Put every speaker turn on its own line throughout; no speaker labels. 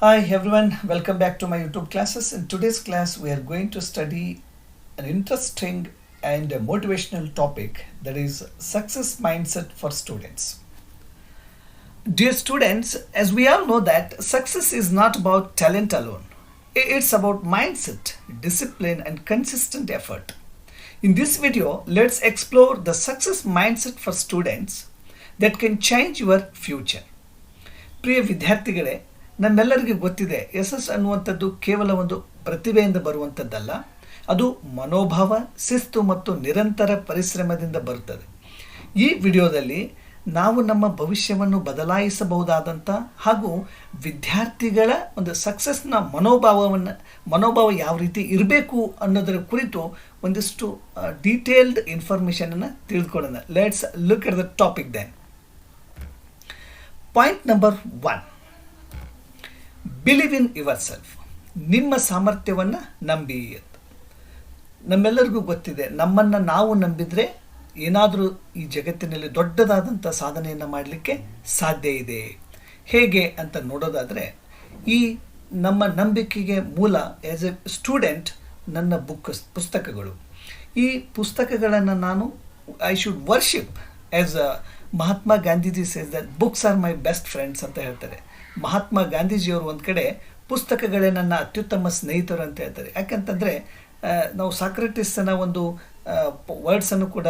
Hi everyone, welcome back to my YouTube classes. In today's class, we are going to study an interesting and motivational topic that is success mindset for students. Dear students, as we all know that success is not about talent alone. I- It's about mindset, discipline and consistent effort. In this video, let's explore the success mindset for students that can change your future. ಪ್ರಿಯ ವಿದ್ಯಾರ್ಥಿಗಳೇ ನಮ್ಮೆಲ್ಲರಿಗೂ ಗೊತ್ತಿದೆ, ಯಶಸ್ಸು ಅನ್ನುವಂಥದ್ದು ಕೇವಲ ಒಂದು ಪ್ರತಿಭೆಯಿಂದ ಬರುವಂಥದ್ದಲ್ಲ, ಅದು ಮನೋಭಾವ, ಶಿಸ್ತು ಮತ್ತು ನಿರಂತರ ಪರಿಶ್ರಮದಿಂದ ಬರುತ್ತದೆ. ಈ ವಿಡಿಯೋದಲ್ಲಿ ನಾವು ನಮ್ಮ ಭವಿಷ್ಯವನ್ನು ಬದಲಾಯಿಸಬಹುದಾದಂಥ ಹಾಗೂ ವಿದ್ಯಾರ್ಥಿಗಳ ಒಂದು ಸಕ್ಸಸ್ನ ಮನೋಭಾವವನ್ನು, ಮನೋಭಾವ ಯಾವ ರೀತಿ ಇರಬೇಕು ಅನ್ನೋದರ ಕುರಿತು ಒಂದಿಷ್ಟು ಡೀಟೇಲ್ಡ್ ಇನ್ಫಾರ್ಮೇಷನನ್ನು ತಿಳಿದುಕೊಳ್ಳೋಣ let's look at the topic then point number one believe in yourself ನಿಮ್ಮ ಸಾಮರ್ಥ್ಯವನ್ನು ನಂಬಿ ಅಂತ ನಮ್ಮೆಲ್ಲರಿಗೂ ಗೊತ್ತಿದೆ, ನಮ್ಮನ್ನು ನಾವು ನಂಬಿದರೆ ಏನಾದರೂ ಈ ಜಗತ್ತಿನಲ್ಲಿ ದೊಡ್ಡದಾದಂಥ ಸಾಧನೆಯನ್ನು ಮಾಡಲಿಕ್ಕೆ ಸಾಧ್ಯ ಇದೆ. ಹೇಗೆ ಅಂತ ನೋಡೋದಾದರೆ, ಈ ನಮ್ಮ ನಂಬಿಕೆಗೆ ಮೂಲ ಆ್ಯಸ್ ಎ ಸ್ಟೂಡೆಂಟ್ ನನ್ನ ಬುಕ್, ಪುಸ್ತಕಗಳು. ಈ ಪುಸ್ತಕಗಳನ್ನು ನಾನು I should worship as a Mahatma Gandhiji says that books are my best friends ಅಂತ ಹೇಳ್ತಾರೆ. ಮಹಾತ್ಮ ಗಾಂಧೀಜಿಯವರು ಒಂದು ಕಡೆ ಪುಸ್ತಕಗಳೇ ನನ್ನ ಅತ್ಯುತ್ತಮ ಸ್ನೇಹಿತರು ಅಂತ ಹೇಳ್ತಾರೆ. ಯಾಕಂತಂದರೆ ನಾವು ಸಾಕ್ರೆಟಿಸ್ನ ಒಂದು ವರ್ಡ್ಸನ್ನು ಕೂಡ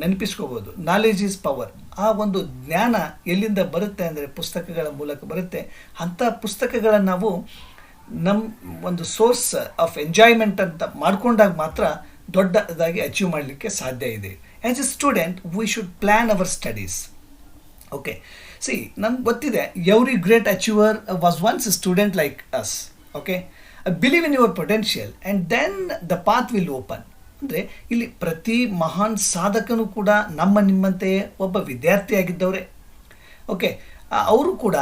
ನೆನಪಿಸ್ಕೋಬೋದು ನಾಲೆಜ್ ಈಸ್ ಪವರ್ ಆ ಒಂದು ಜ್ಞಾನ ಎಲ್ಲಿಂದ ಬರುತ್ತೆ ಅಂದರೆ ಪುಸ್ತಕಗಳ ಮೂಲಕ ಬರುತ್ತೆ. ಅಂಥ ಪುಸ್ತಕಗಳನ್ನು ನಾವು ನಮ್ಮ ಒಂದು ಸೋರ್ಸ್ ಆಫ್ ಎಂಜಾಯ್ಮೆಂಟ್ ಅಂತ ಮಾಡಿಕೊಂಡಾಗ ಮಾತ್ರ ದೊಡ್ಡದಾಗಿ ಅಚೀವ್ ಮಾಡಲಿಕ್ಕೆ ಸಾಧ್ಯ ಇದೆ. As a student we should plan our studies okay see ನಂಗೆ ಗೊತ್ತಿದೆ every great achiever was once student like us okay believe in your potential and then the path will open ಅಂದರೆ ಇಲ್ಲಿ ಪ್ರತಿ ಮಹಾನ್ ಸಾಧಕನು ಕೂಡ ನಮ್ಮ ನಿಮ್ಮಂತೆಯೇ ಒಬ್ಬ ವಿದ್ಯಾರ್ಥಿಯಾಗಿದ್ದವರೇ ಓಕೆ ಅವರು ಕೂಡ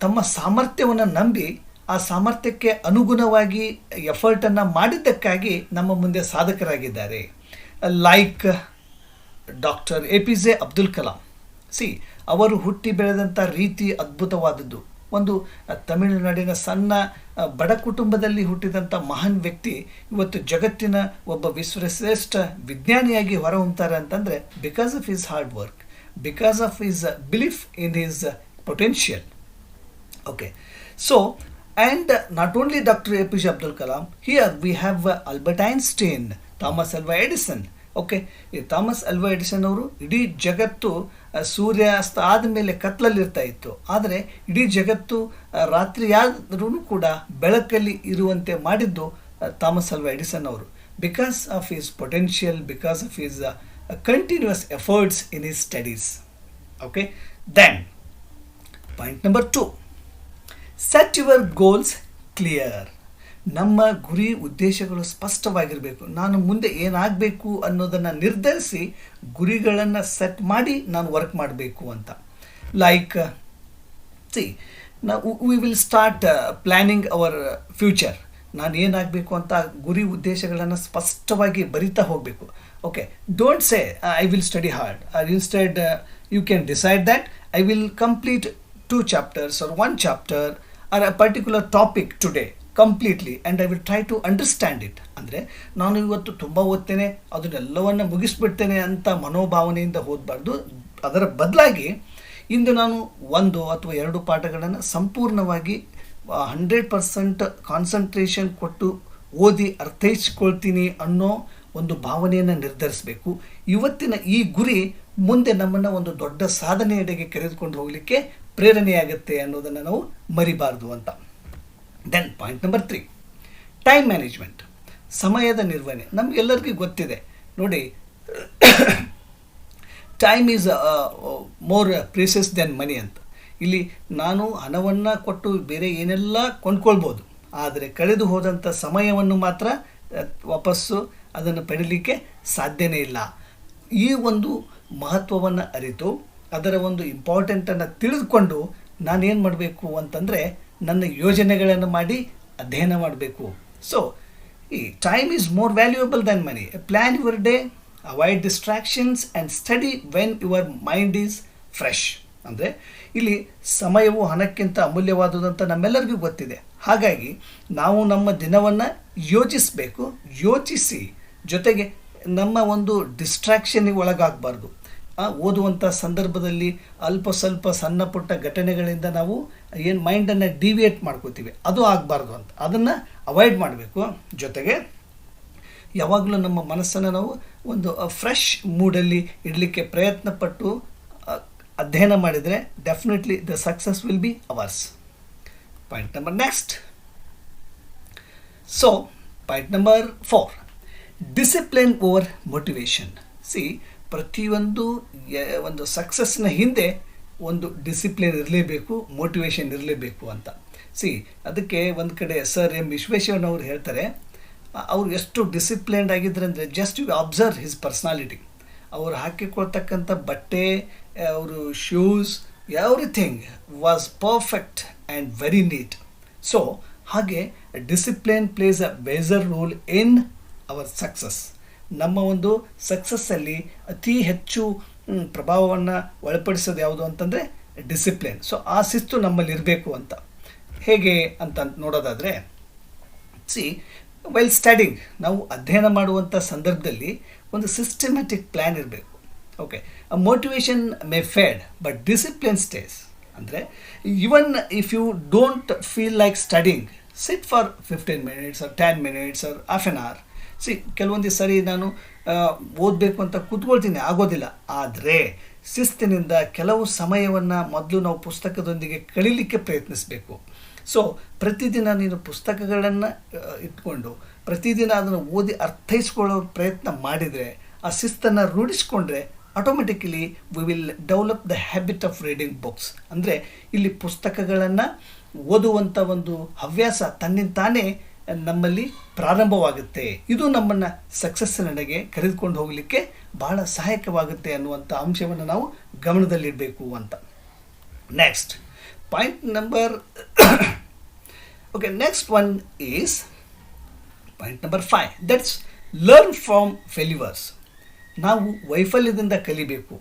ತಮ್ಮ ಸಾಮರ್ಥ್ಯವನ್ನು ನಂಬಿ ಆ ಸಾಮರ್ಥ್ಯಕ್ಕೆ ಅನುಗುಣವಾಗಿ ಎಫರ್ಟನ್ನು ಮಾಡಿದ್ದಕ್ಕಾಗಿ ನಮ್ಮ ಮುಂದೆ ಸಾಧಕರಾಗಿದ್ದಾರೆ. Like doctor A P J Abdul Kalam see ಅವರು ಹುಟ್ಟಿ ಬೆಳೆದಂಥ ರೀತಿ ಅದ್ಭುತವಾದದ್ದು. ಒಂದು ತಮಿಳುನಾಡಿನ ಸಣ್ಣ ಬಡ ಕುಟುಂಬದಲ್ಲಿ ಹುಟ್ಟಿದಂಥ ಮಹಾನ್ ವ್ಯಕ್ತಿ ಇವತ್ತು ಜಗತ್ತಿನ ಒಬ್ಬ ವಿಶ್ವಶ್ರೇಷ್ಠ ವಿಜ್ಞಾನಿಯಾಗಿ ಹೊರಹೊಮ್ತಾರೆ ಅಂತಂದರೆ because of his hard work because of his belief in his potential okay so and not only doctor A P J Abdul Kalam here we have Albert Einstein Thomas Alva Edison okay ಈ Thomas Alva Edison ಅವರು ಇಡೀ ಜಗತ್ತು ಸೂರ್ಯಾಸ್ತ ಆದಮೇಲೆ ಕತ್ಲಲ್ಲಿರ್ತಾ ಇತ್ತು. ಆದರೆ ಇಡೀ ಜಗತ್ತು ರಾತ್ರಿಯಾದರೂ ಕೂಡ ಬೆಳಕಲ್ಲಿ ಇರುವಂತೆ ಮಾಡಿದ್ದು ಥಾಮಸ್ ಅಲ್ವಾ ಎಡಿಸನ್ ಅವರು. Because of his potential because of his continuous efforts in his studies okay then point number two set your goals clear ನಮ್ಮ ಗುರಿ ಉದ್ದೇಶಗಳು ಸ್ಪಷ್ಟವಾಗಿರಬೇಕು. ನಾನು ಮುಂದೆ ಏನಾಗಬೇಕು ಅನ್ನೋದನ್ನು ನಿರ್ಧರಿಸಿ ಗುರಿಗಳನ್ನು ಸೆಟ್ ಮಾಡಿ ನಾನು ವರ್ಕ್ ಮಾಡಬೇಕು ಅಂತ. ಲೈಕ್ ಸಿ ನಾವು we will start planning our future ನಾನು ಏನಾಗಬೇಕು ಅಂತ ಗುರಿ ಉದ್ದೇಶಗಳನ್ನು ಸ್ಪಷ್ಟವಾಗಿ ಬರಿತಾ ಹೋಗಬೇಕು. Okay don't say I will study hard or instead you can decide that I will complete two chapters or one chapter or a particular topic today completely and I will try to understand it ಅಂದರೆ ನಾನು ಇವತ್ತು ತುಂಬ ಓದ್ತೇನೆ, ಅದನ್ನೆಲ್ಲವನ್ನು ಮುಗಿಸ್ಬಿಡ್ತೇನೆ ಅಂತ ಮನೋಭಾವನೆಯಿಂದ ಓದಬಾರ್ದು. ಅದರ ಬದಲಾಗಿ ಇಂದು ನಾನು ಒಂದು ಅಥವಾ ಎರಡು ಪಾಠಗಳನ್ನು ಸಂಪೂರ್ಣವಾಗಿ ಹಂಡ್ರೆಡ್ ಪರ್ಸೆಂಟ್ ಕಾನ್ಸಂಟ್ರೇಷನ್ ಕೊಟ್ಟು ಓದಿ ಅರ್ಥೈಸ್ಕೊಳ್ತೀನಿ ಅನ್ನೋ ಒಂದು ಭಾವನೆಯನ್ನು ನಿರ್ಧರಿಸಬೇಕು. ಇವತ್ತಿನ ಈ ಗುರಿ ಮುಂದೆ ನಮ್ಮನ್ನು ಒಂದು ದೊಡ್ಡ ಸಾಧನೆಯೆಡೆಗೆ ಕರೆದುಕೊಂಡು ಹೋಗಲಿಕ್ಕೆ ಪ್ರೇರಣೆಯಾಗುತ್ತೆ ಅನ್ನೋದನ್ನು ನಾವು ಮರಿಬಾರ್ದು ಅಂತ. Then point number three time management ಸಮಯದ ನಿರ್ವಹಣೆ. ನಮಗೆಲ್ಲರಿಗೂ ಗೊತ್ತಿದೆ. ನೋಡಿ time is more precious than money ಅಂತ. ಇಲ್ಲಿ ನಾನು ಹಣವನ್ನು ಕೊಟ್ಟು ಬೇರೆ ಏನೆಲ್ಲ ಕೊಂಡ್ಕೊಳ್ಬೋದು. ಆದರೆ ಕಳೆದು ಹೋದಂಥ ಸಮಯವನ್ನು ಮಾತ್ರ ವಾಪಸ್ಸು ಅದನ್ನು ಪಡೀಲಿಕ್ಕೆ ಸಾಧ್ಯನೇ ಇಲ್ಲ. ಈ ಒಂದು ಮಹತ್ವವನ್ನು ಅರಿತು, ಅದರ ಒಂದು ಇಂಪಾರ್ಟೆಂಟನ್ನು ತಿಳಿದುಕೊಂಡು ನಾನೇನು ಮಾಡಬೇಕು ಅಂತಂದರೆ ನನ್ನ ಯೋಜನೆಗಳನ್ನು ಮಾಡಿ ಅಧ್ಯಯನ ಮಾಡಬೇಕು. ಸೊ ಈ time is more valuable than money plan your day avoid distractions and study when your mind is fresh ಅಂದರೆ ಇಲ್ಲಿ ಸಮಯವು ಹಣಕ್ಕಿಂತ ಅಮೂಲ್ಯವಾದುದಂತ ನಮ್ಮೆಲ್ಲರಿಗೂ ಗೊತ್ತಿದೆ. ಹಾಗಾಗಿ ನಾವು ನಮ್ಮ ದಿನವನ್ನು ಯೋಚಿಸಬೇಕು, ಯೋಚಿಸಿ. ಜೊತೆಗೆ ನಮ್ಮ ಒಂದು ಡಿಸ್ಟ್ರಾಕ್ಷನ್ಗೆ ಒಳಗಾಗಬಾರ್ದು. ಓದುವಂಥ ಸಂದರ್ಭದಲ್ಲಿ ಅಲ್ಪ ಸ್ವಲ್ಪ ಸಣ್ಣ ಪುಟ್ಟ ಘಟನೆಗಳಿಂದ ನಾವು ಏನು ಮೈಂಡನ್ನು ಡಿವಿಯೇಟ್ ಮಾಡ್ಕೋತೀವಿ. ಅದು ಆಗಬಾರ್ದು ಅಂತ. ಅದನ್ನು ಅವಾಯ್ಡ್ ಮಾಡಬೇಕು. ಜೊತೆಗೆ ಯಾವಾಗಲೂ ನಮ್ಮ ಮನಸ್ಸನ್ನು ನಾವು ಒಂದು ಫ್ರೆಶ್ ಮೂಡಲ್ಲಿ ಇಡಲಿಕ್ಕೆ ಪ್ರಯತ್ನ ಪಟ್ಟು ಅಧ್ಯಯನ ಮಾಡಿದರೆ definitely the success will be ours point number next so point number four discipline over motivation see ಪ್ರತಿಯೊಂದು ಒಂದು ಸಕ್ಸಸ್ನ ಹಿಂದೆ ಒಂದು ಡಿಸಿಪ್ಲಿನ್ ಇರಲೇಬೇಕು ಮೋಟಿವೇಶನ್ ಇರಲೇಬೇಕು ಅಂತ. ಸಿ ಅದಕ್ಕೆ ಒಂದು ಕಡೆ ಸರ್ ಎಂ ವಿಶ್ವೇಶ್ವರನವರು ಹೇಳ್ತಾರೆ ಅ- ಅವ್ರು ಎಷ್ಟು ಡಿಸಿಪ್ಲಿನ್ಡ್ ಆಗಿದ್ರು ಅಂದರೆ just you observe his personality ಅವರು ಹಾಕಿಕೊಳ್ತಕ್ಕಂಥ ಬಟ್ಟೆ, ಅವರು shoes everything was perfect and very neat so ಹಾಗೆ discipline plays a major role in our success ನಮ್ಮ ಒಂದು ಸಕ್ಸಸ್ಸಲ್ಲಿ ಅತಿ ಹೆಚ್ಚು ಪ್ರಭಾವವನ್ನು ಒಳಪಡಿಸೋದು ಯಾವುದು ಅಂತಂದರೆ ಡಿಸಿಪ್ಲಿನ್ ಸೊ ಆ ಶಿಸ್ತು ನಮ್ಮಲ್ಲಿ ಇರಬೇಕು ಅಂತ. ಹೇಗೆ ಅಂತ ನೋಡೋದಾದರೆ ಸಿ ವೆಲ್ ಸ್ಟಡಿಂಗ್ ನಾವು ಅಧ್ಯಯನ ಮಾಡುವಂಥ ಸಂದರ್ಭದಲ್ಲಿ ಒಂದು ಸಿಸ್ಟಮ್ಯಾಟಿಕ್ ಪ್ಲ್ಯಾನ್ ಇರಬೇಕು. Okay motivation may fade but discipline stays ಅಂದರೆ even if you don't feel like studying sit for fifteen minutes or ten minutes or half an hour see, ಕೆಲವೊಂದು ಸರಿ ನಾನು ಓದಬೇಕು ಅಂತ ಕೂತ್ಕೊಳ್ತೀನಿ, ಆಗೋದಿಲ್ಲ. ಆದರೆ ಶಿಸ್ತಿನಿಂದ ಕೆಲವು ಸಮಯವನ್ನು ಮೊದಲು ನಾವು ಪುಸ್ತಕದೊಂದಿಗೆ ಕಳೀಲಿಕ್ಕೆ ಪ್ರಯತ್ನಿಸಬೇಕು. ಸೊ ಪ್ರತಿದಿನ ನೀನು ಪುಸ್ತಕಗಳನ್ನು ಇಟ್ಕೊಂಡು, ಪ್ರತಿದಿನ ಅದನ್ನು ಓದಿ ಅರ್ಥೈಸ್ಕೊಳ್ಳೋ ಪ್ರಯತ್ನ ಮಾಡಿದರೆ, ಆ ಶಿಸ್ತನ್ನು ರೂಢಿಸ್ಕೊಂಡ್ರೆ automatically we will develop the habit of reading books ಅಂದರೆ ಇಲ್ಲಿ ಪುಸ್ತಕಗಳನ್ನು ಓದುವಂಥ ಒಂದು ಹವ್ಯಾಸ ತನ್ನಿಂತಾನೇ ನಮ್ಮಲ್ಲಿ ಪ್ರಾರಂಭವಾಗುತ್ತೆ. ಇದು ನಮ್ಮನ್ನು ನಡೆಗೆ ಕರೆದುಕೊಂಡು ಹೋಗಲಿಕ್ಕೆ ಬಹಳ ಸಹಾಯಕವಾಗುತ್ತೆ ಅನ್ನುವಂಥ ಅಂಶವನ್ನು ನಾವು ಗಮನದಲ್ಲಿಡಬೇಕು ಅಂತ. Next point number okay next one is point number five that's learn from failures ನಾವು ವೈಫಲ್ಯದಿಂದ ಕಲಿಬೇಕು.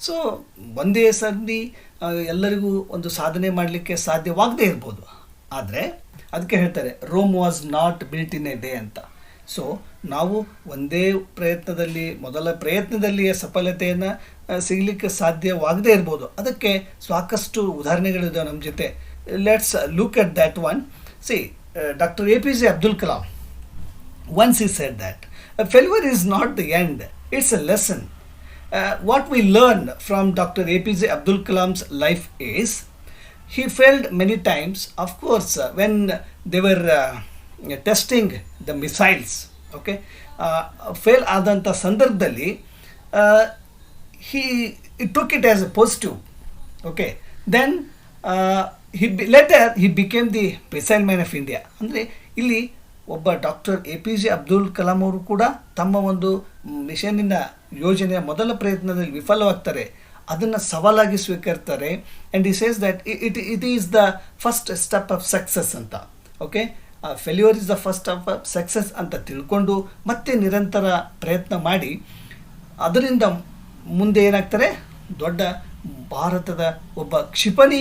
ಸೊ ಒಂದೇ ಸರಿ ಎಲ್ಲರಿಗೂ ಒಂದು ಸಾಧನೆ ಮಾಡಲಿಕ್ಕೆ ಸಾಧ್ಯವಾಗದೇ ಇರ್ಬೋದು. ಆದರೆ ಅದಕ್ಕೆ ಹೇಳ್ತಾರೆ Rome was not built in a day ಅಂತ. ಸೊ ನಾವು ಒಂದೇ ಪ್ರಯತ್ನದಲ್ಲಿ, ಮೊದಲ ಪ್ರಯತ್ನದಲ್ಲಿಯ ಸಫಲತೆಯನ್ನು ಸಿಗಲಿಕ್ಕೆ ಸಾಧ್ಯವಾಗದೇ ಇರ್ಬೋದು. ಅದಕ್ಕೆ ಸಾಕಷ್ಟು ಉದಾಹರಣೆಗಳಿದ್ದಾವೆ ನಮ್ಮ ಜೊತೆ. Let's look at that one see doctor A P J Abdul Kalam once he said that failure is not the end it's it's lesson what we learn from doctor A P J Abdul Kalam's life is he failed many times, of course, uh, when they were uh, the missiles. Okay, uh, fail ಆದಂಥ ಸಂದರ್ಭದಲ್ಲಿ took it as a positive. Okay, then uh, he be- later he became the missile man of India. ಅಂದರೆ ಇಲ್ಲಿ ಒಬ್ಬ doctor A P J Abdul Kalam ಅವರು ಕೂಡ ತಮ್ಮ ಒಂದು ಮಿಷನ್ನಿನ ಯೋಜನೆಯ ಮೊದಲ ಪ್ರಯತ್ನದಲ್ಲಿ ವಿಫಲವಾಗ್ತಾರೆ ಅದನ್ನು ಸವಾಲಾಗಿ ಸ್ವೀಕರಿಸ್ತಾರೆ and he says that it it is the first step of success ಅಂತ. Okay failure is the first of success ಅಂತ ತಿಳ್ಕೊಂಡು ಮತ್ತೆ ನಿರಂತರ ಪ್ರಯತ್ನ ಮಾಡಿ, ಅದರಿಂದ ಮುಂದೆ ಏನಾಗ್ತಾರೆ? ದೊಡ್ಡ ಭಾರತದ ಒಬ್ಬ ಕ್ಷಿಪಣಿ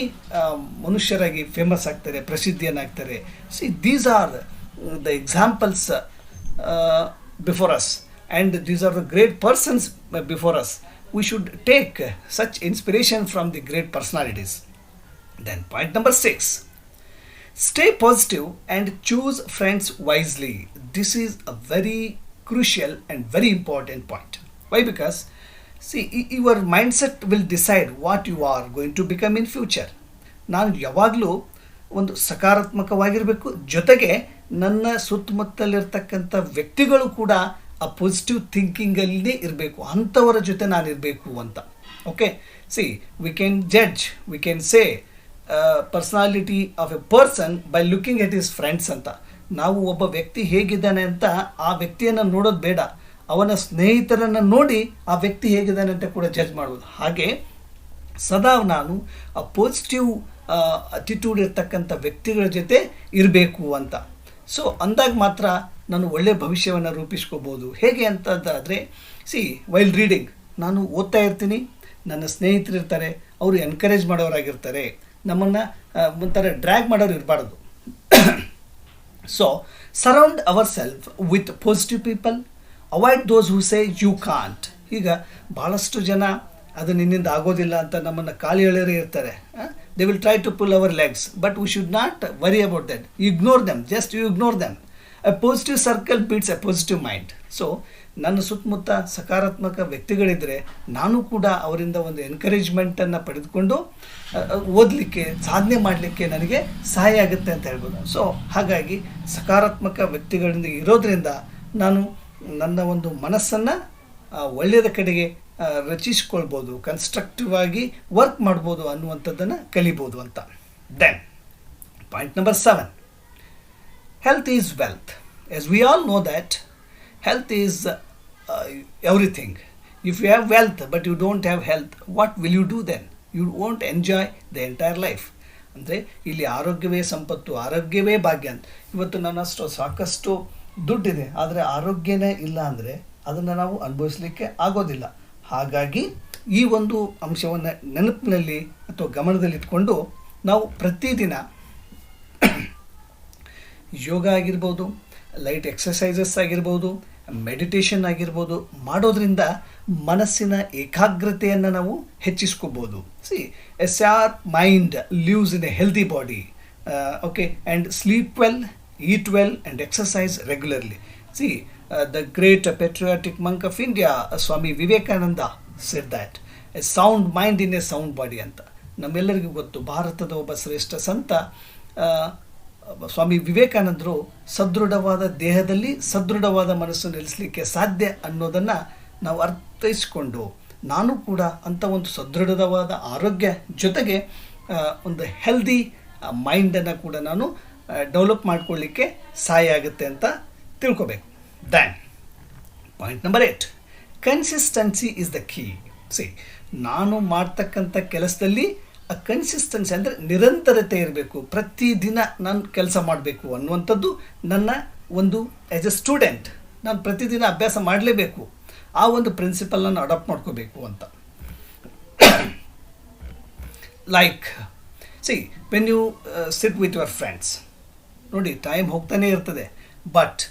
ಮನುಷ್ಯರಾಗಿ ಫೇಮಸ್ ಆಗ್ತಾರೆ, ಪ್ರಸಿದ್ಧಿಯನ್ನಾಗ್ತಾರೆ. See these are the examples before us and these are the great persons before us we should take such inspiration from the great personalities. Then, point number six Stay positive and choose friends wisely. This is a very crucial and very important point. Why? Because see, your mindset will decide what you are going to become in future. ನಾನು ಯಾವಾಗಲೂ ಒಂದು ಸಕಾರಾತ್ಮಕವಾಗಿರಬೇಕು ಜೊತೆಗೆ ನನ್ನ ಸುತ್ತಮುತ್ತಲಿರ್ತಕ್ಕಂಥ ವ್ಯಕ್ತಿಗಳು ಕೂಡ ಆ positive ಥಿಂಕಿಂಗಲ್ಲೇ ಇರಬೇಕು ಅಂಥವರ ಜೊತೆ ನಾನು ಇರಬೇಕು ಅಂತ. Okay see we can judge we can say personality of a person by looking at his friends ಅಂತ. ನಾವು ಒಬ್ಬ ವ್ಯಕ್ತಿ ಹೇಗಿದ್ದಾನೆ ಅಂತ ಆ ವ್ಯಕ್ತಿಯನ್ನು ನೋಡೋದು ಬೇಡ. ಅವನ ಸ್ನೇಹಿತರನ್ನು ನೋಡಿ ಆ ವ್ಯಕ್ತಿ ಹೇಗಿದ್ದಾನೆ ಅಂತ ಕೂಡ ಜಡ್ಜ್ ಮಾಡ್ಬೋದು ಹಾಗೆ ಸದಾ ನಾನು ಆ ಪಾಸಿಟಿವ್ ಅಟಿಟ್ಯೂಡ್ ಇರ್ತಕ್ಕಂಥ ವ್ಯಕ್ತಿಗಳ ಜೊತೆ ಇರಬೇಕು ಅಂತ. ಸೊ ಅಂದಾಗ ಮಾತ್ರ ನಾನು ಒಳ್ಳೆಯ ಭವಿಷ್ಯವನ್ನು ರೂಪಿಸ್ಕೋಬೋದು. ಹೇಗೆ ಅಂತಂದಾದರೆ ಸಿ ವೈಲ್ ರೀಡಿಂಗ್ ನಾನು ಓದ್ತಾ ಇರ್ತೀನಿ, ನನ್ನ ಸ್ನೇಹಿತರು ಇರ್ತಾರೆ, ಅವರು ಎನ್ಕರೇಜ್ ಮಾಡೋರಾಗಿರ್ತಾರೆ. ನಮ್ಮನ್ನು ಒಂಥರ ಡ್ರ್ಯಾಗ್ ಮಾಡೋರು ಇರಬಾರ್ದು. So surround our self with positive people avoid those who say you can't ಈಗ ಭಾಳಷ್ಟು ಜನ ಅದು ನಿನ್ನಿಂದ ಆಗೋದಿಲ್ಲ ಅಂತ ನಮ್ಮನ್ನು ಕಾಲಿ ಎಳೆಯರೇ ಇರ್ತಾರೆ. They will try to pull our legs. But we should not worry about that. Ignore them, just you ignore them. A positive circle beats a positive mind. So ನನ್ನ ಸುತ್ತಮುತ್ತ ಸಕಾರಾತ್ಮಕ ವ್ಯಕ್ತಿಗಳಿದ್ದರೆ ನಾನು ಕೂಡ ಅವರಿಂದ ಒಂದು ಎನ್ಕರೇಜ್ಮೆಂಟನ್ನು ಪಡೆದುಕೊಂಡು ಓದಲಿಕ್ಕೆ ಸಾಧನೆ ಮಾಡಲಿಕ್ಕೆ ನನಗೆ ಸಹಾಯ ಆಗುತ್ತೆ ಅಂತ ಹೇಳ್ಬೋದು ಸೊ ಹಾಗಾಗಿ ಸಕಾರಾತ್ಮಕ ವ್ಯಕ್ತಿಗಳಿಂದ ಇರೋದರಿಂದ ನಾನು ನನ್ನ ಒಂದು ಮನಸ್ಸನ್ನು ಒಳ್ಳೆಯದ ಕಡೆಗೆ ರಚಿಸ್ಕೊಳ್ಬೋದು ಕನ್ಸ್ಟ್ರಕ್ಟಿವ್ ಆಗಿ ವರ್ಕ್ ಮಾಡ್ಬೋದು ಅನ್ನುವಂಥದ್ದನ್ನು ಕಲಿಬೋದು ಅಂತ. Then point number seven health is wealth as we all know that health is everything if you have wealth but you don't have health what will you do then you won't enjoy the entire life ಅಂದರೆ, ಇಲ್ಲಿ ಆರೋಗ್ಯವೇ ಸಂಪತ್ತು, ಆರೋಗ್ಯವೇ ಭಾಗ್ಯ ಅಂತ. ಇವತ್ತು ನನ್ನ ಅಷ್ಟು ಸಾಕಷ್ಟು ದುಡ್ಡಿದೆ, ಆದರೆ ಆರೋಗ್ಯನೇ ಇಲ್ಲ ಅಂದರೆ ಅದನ್ನು ನಾವು ಅನುಭವಿಸಲಿಕ್ಕೆ ಆಗೋದಿಲ್ಲ. ಹಾಗಾಗಿ ಈ ಒಂದು ಅಂಶವನ್ನು ನೆನಪಿನಲ್ಲಿ ಅಥವಾ ಗಮನದಲ್ಲಿಟ್ಕೊಂಡು ನಾವು ಪ್ರತಿದಿನ ಯೋಗ ಆಗಿರ್ಬೋದು ಲೈಟ್ ಎಕ್ಸಸೈಸಸ್ ಆಗಿರ್ಬೋದು ಮೆಡಿಟೇಷನ್ ಆಗಿರ್ಬೋದು ಮಾಡೋದ್ರಿಂದ ಮನಸ್ಸಿನ ಏಕಾಗ್ರತೆಯನ್ನು ನಾವು ಹೆಚ್ಚಿಸ್ಕೋಬೋದು. See a our mind lives in a healthy body okay and sleep well eat well and exercise regularly see the great patriotic monk of India Swami Vivekananda said that a sound mind in a sound body ಅಂತ. ನಮ್ಮೆಲ್ಲರಿಗೂ ಗೊತ್ತು, ಭಾರತದ ಒಬ್ಬ ಶ್ರೇಷ್ಠ ಸಂತ ಸ್ವಾಮಿ ವಿವೇಕಾನಂದರು ಸದೃಢವಾದ ದೇಹದಲ್ಲಿ ಸದೃಢವಾದ ಮನಸ್ಸು ನೆಲೆಸಲಿಕ್ಕೆ ಸಾಧ್ಯ ಅನ್ನೋದನ್ನು ನಾವು ಅರ್ಥೈಸಿಕೊಂಡು, ನಾನು ಕೂಡ ಅಂಥ ಒಂದು ಸದೃಢವಾದ ಆರೋಗ್ಯ ಜೊತೆಗೆ ಒಂದು ಹೆಲ್ದಿ ಮೈಂಡನ್ನು ಕೂಡ ನಾನು ಡೆವಲಪ್ ಮಾಡಿಕೊಳ್ಳಿಕ್ಕೆ ಸಹಾಯ ಆಗುತ್ತೆ ಅಂತ ತಿಳ್ಕೊಬೇಕು. Then point number eight consistency is the key see ನಾನು ಮಾಡ್ತಕ್ಕಂಥ ಕೆಲಸದಲ್ಲಿ ಆ ಕನ್ಸಿಸ್ಟೆನ್ಸಿ ಅಂದರೆ ನಿರಂತರತೆ ಇರಬೇಕು. ಪ್ರತಿದಿನ ನಾನು ಕೆಲಸ ಮಾಡಬೇಕು ಅನ್ನುವಂಥದ್ದು ನನ್ನ ಒಂದು ಆ್ಯಸ್ ಎ ಸ್ಟೂಡೆಂಟ್ ನಾನು ಪ್ರತಿದಿನ ಅಭ್ಯಾಸ ಮಾಡಲೇಬೇಕು. ಆ ಒಂದು ಪ್ರಿನ್ಸಿಪಲ್ನ ಅಡಾಪ್ಟ್ ಮಾಡ್ಕೋಬೇಕು ಅಂತ. Like see when you sit with your friends ನೋಡಿ ಟೈಮ್ ಹೋಗ್ತಾನೆ ಇರ್ತದೆ. But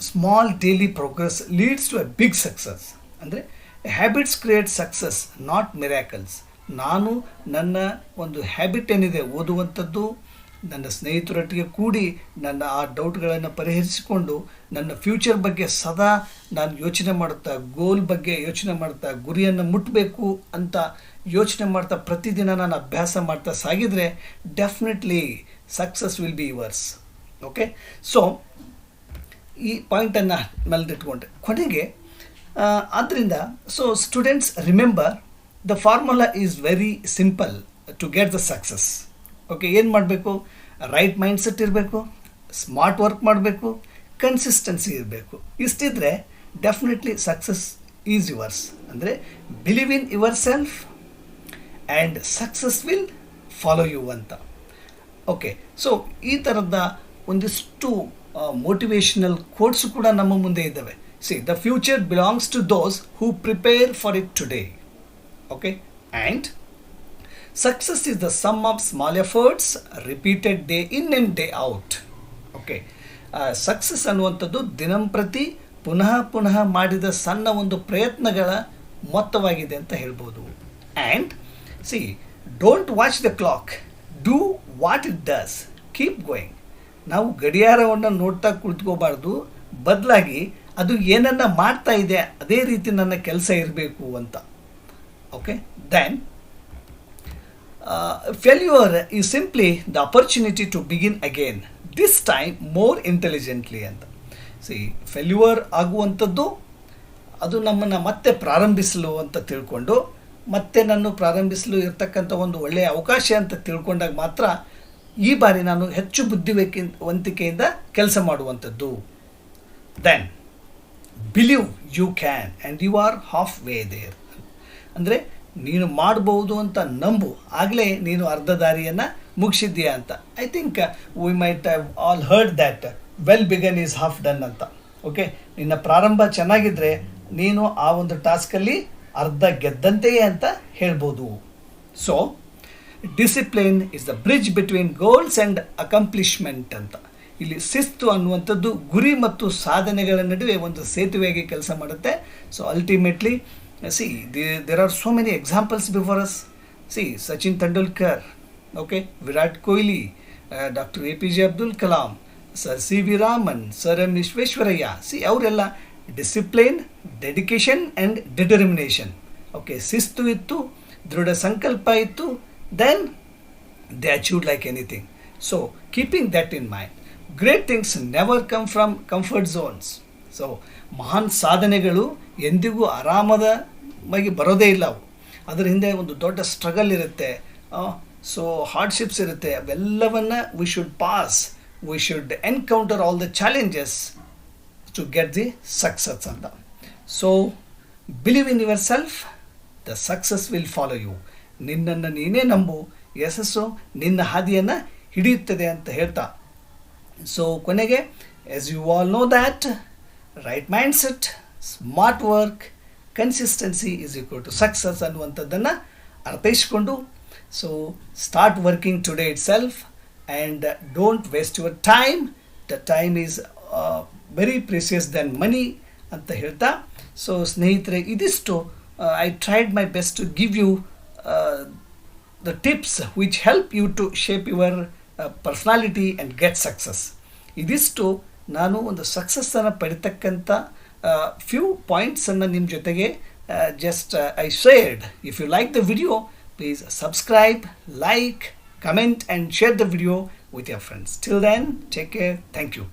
small daily progress leads to a big success ಅಂದರೆ habits create success not miracles ನಾನು ನನ್ನ ಒಂದು ಹ್ಯಾಬಿಟ್ ಏನಿದೆ ಓದುವಂಥದ್ದು, ನನ್ನ ಸ್ನೇಹಿತರೊಟ್ಟಿಗೆ ಕೂಡಿ ನನ್ನ ಆ ಡೌಟ್ಗಳನ್ನು ಪರಿಹರಿಸಿಕೊಂಡು ನನ್ನ ಫ್ಯೂಚರ್ ಬಗ್ಗೆ ಸದಾ ನಾನು ಯೋಚನೆ ಮಾಡುತ್ತಾ ಗೋಲ್ ಬಗ್ಗೆ ಯೋಚನೆ ಮಾಡ್ತಾ ಗುರಿಯನ್ನು ಮುಟ್ಟಬೇಕು ಅಂತ ಯೋಚನೆ ಮಾಡ್ತಾ ಪ್ರತಿದಿನ ನಾನು ಅಭ್ಯಾಸ ಮಾಡ್ತಾ ಸಾಗಿದರೆ definitely success will be yours okay so ಈ ಪಾಯಿಂಟನ್ನು ಮೆಲ್ದಿಟ್ಕೊಂಡೆ. ಕೊನೆಗೆ ಆದ್ದರಿಂದ so students remember the formula is very simple to get the success okay ಏನು ಮಾಡಬೇಕು? ರೈಟ್ ಮೈಂಡ್ಸೆಟ್ ಇರಬೇಕು ಸ್ಮಾರ್ಟ್ ವರ್ಕ್ ಮಾಡಬೇಕು ಕನ್ಸಿಸ್ಟೆನ್ಸಿ ಇರಬೇಕು. ಇಷ್ಟಿದ್ರೆ ಡೆಫಿನೆಟ್ಲಿ ಸಕ್ಸಸ್ ಈಸ್ ಯುವರ್ಸ್ ಅಂದರೆ believe in yourself and success will follow you ಅಂತ. ಓಕೆ ಸೊ ಈ ಥರದ ಒಂದಿಷ್ಟು ಮೋಟಿವೇಶನಲ್ ಕೋಟ್ಸ್ ಕೂಡ ನಮ್ಮ ಮುಂದೆ ಇದ್ದಾವೆ. See the future belongs to those who prepare for it today okay and success is the sum of small efforts repeated day in and day out okay success ಅನ್ನುವಂಥದ್ದು ದಿನಂಪ್ರತಿ ಪುನಃ ಪುನಃ ಮಾಡಿದ ಸಣ್ಣ ಒಂದು ಪ್ರಯತ್ನಗಳ ಮೊತ್ತವಾಗಿದೆ ಅಂತ ಹೇಳ್ಬೋದು. And see don't watch the clock do what it does keep going ನಾವು ಗಡಿಯಾರವನ್ನು ನೋಡ್ತಾ ಕುಳಿತ್ಕೋಬಾರ್ದು. ಬದಲಾಗಿ ಅದು ಏನನ್ನ ಮಾಡ್ತಾ ಇದೆ, ಅದೇ ರೀತಿ ನನ್ನ ಕೆಲಸ ಇರಬೇಕು ಅಂತ. Okay then failure is simply the opportunity to begin again this time more intelligently ಅಂತ. ಸಿ ಫೇಲ್ಯೂರ್ ಆಗುವಂಥದ್ದು, ಅದು ನಮ್ಮನ್ನು ಮತ್ತೆ ಪ್ರಾರಂಭಿಸಲು ಅಂತ ತಿಳ್ಕೊಂಡು, ಮತ್ತೆ ನಾನು ಪ್ರಾರಂಭಿಸಲು ಇರ್ತಕ್ಕಂಥ ಒಂದು ಒಳ್ಳೆಯ ಅವಕಾಶ ಅಂತ ತಿಳ್ಕೊಂಡಾಗ ಮಾತ್ರ ಈ ಬಾರಿ ನಾನು ಹೆಚ್ಚು ಬುದ್ಧಿವೇಕಿ ವಂತಿಕೆಯಿಂದ ಕೆಲಸ ಮಾಡುವಂಥದ್ದು. Then believe you can and you are halfway there ಅಂದರೆ ನೀನು ಮಾಡಬಹುದು ಅಂತ ನಂಬು. ಆಗಲೇ ನೀನು ಅರ್ಧ ದಾರಿಯನ್ನು ಮುಗಿಸಿದ್ದೀಯಾ ಅಂತ. I think we might have all heard that well begun is half done ಅಂತ. ಓಕೆ ನಿನ್ನ ಪ್ರಾರಂಭ ಚೆನ್ನಾಗಿದ್ದರೆ ನೀನು ಆ ಒಂದು ಟಾಸ್ಕಲ್ಲಿ ಅರ್ಧ ಗೆದ್ದಂತೆಯೇ ಅಂತ ಹೇಳ್ಬೋದು. So discipline is the bridge between goals and accomplishment ಅಂತ. ಇಲ್ಲಿ ಶಿಸ್ತು ಅನ್ನುವಂಥದ್ದು ಗುರಿ ಮತ್ತು ಸಾಧನೆಗಳ ನಡುವೆ ಒಂದು ಸೇತುವೆಯಾಗಿ ಕೆಲಸ ಮಾಡುತ್ತೆ. So ultimately see there are so many examples before us see Sachin Tendulkar okay Virat Kohli doctor A P J Abdul Kalam sir C V Raman sir M Visvesvaraya see ಅವರೆಲ್ಲ discipline dedication and determination okay ಶಿಸ್ತು ಇತ್ತು, ದೃಢ ಸಂಕಲ್ಪ ಇತ್ತು then they achieved like anything so keeping that in mind great things never come from comfort zones so ಮಹಾನ್ ಸಾಧನೆಗಳು ಎಂದಿಗೂ ಆರಾಮದವಾಗಿ ಬರೋದೇ ಇಲ್ಲ ಅವು. ಅದರ ಹಿಂದೆ ಒಂದು ದೊಡ್ಡ ಸ್ಟ್ರಗಲ್ ಇರುತ್ತೆ. ಸೊ ಹಾರ್ಡ್ಶಿಪ್ಸ್ ಇರುತ್ತೆ. ಅವೆಲ್ಲವನ್ನು we should pass we should encounter all the challenges to get the success ಅಂತ. So believe in yourself the success will follow you ನಿನ್ನನ್ನು ನೀನೇ ನಂಬು, ಯಶಸ್ಸು ನಿನ್ನ ಹಾದಿಯನ್ನು ಹಿಡಿಯುತ್ತದೆ ಅಂತ ಹೇಳ್ತಾ. ಸೊ ಕೊನೆಗೆ as you all know that right mindset smart work consistency is equal to success ಅನ್ನುವಂಥದ್ದನ್ನು ಅರ್ಥೈಸಿಕೊಂಡು so start working today itself and don't waste your time the time is very precious than money ಅಂತ ಹೇಳ್ತಾ. So ಸ್ನೇಹಿತರೆ, ಇದಿಷ್ಟು I tried my best to give you the tips which help you to shape your personality and get success ಇದಿಷ್ಟು ನಾನು ಒಂದು ಸಕ್ಸಸ್ಸನ್ನು ಪಡಿತಕ್ಕಂಥ few ಪಾಯಿಂಟ್ಸನ್ನು ನಿಮ್ಮ ಜೊತೆಗೆ just I shared if you like the video please subscribe like comment and share the video with your friends. Till then, take care. Thank you.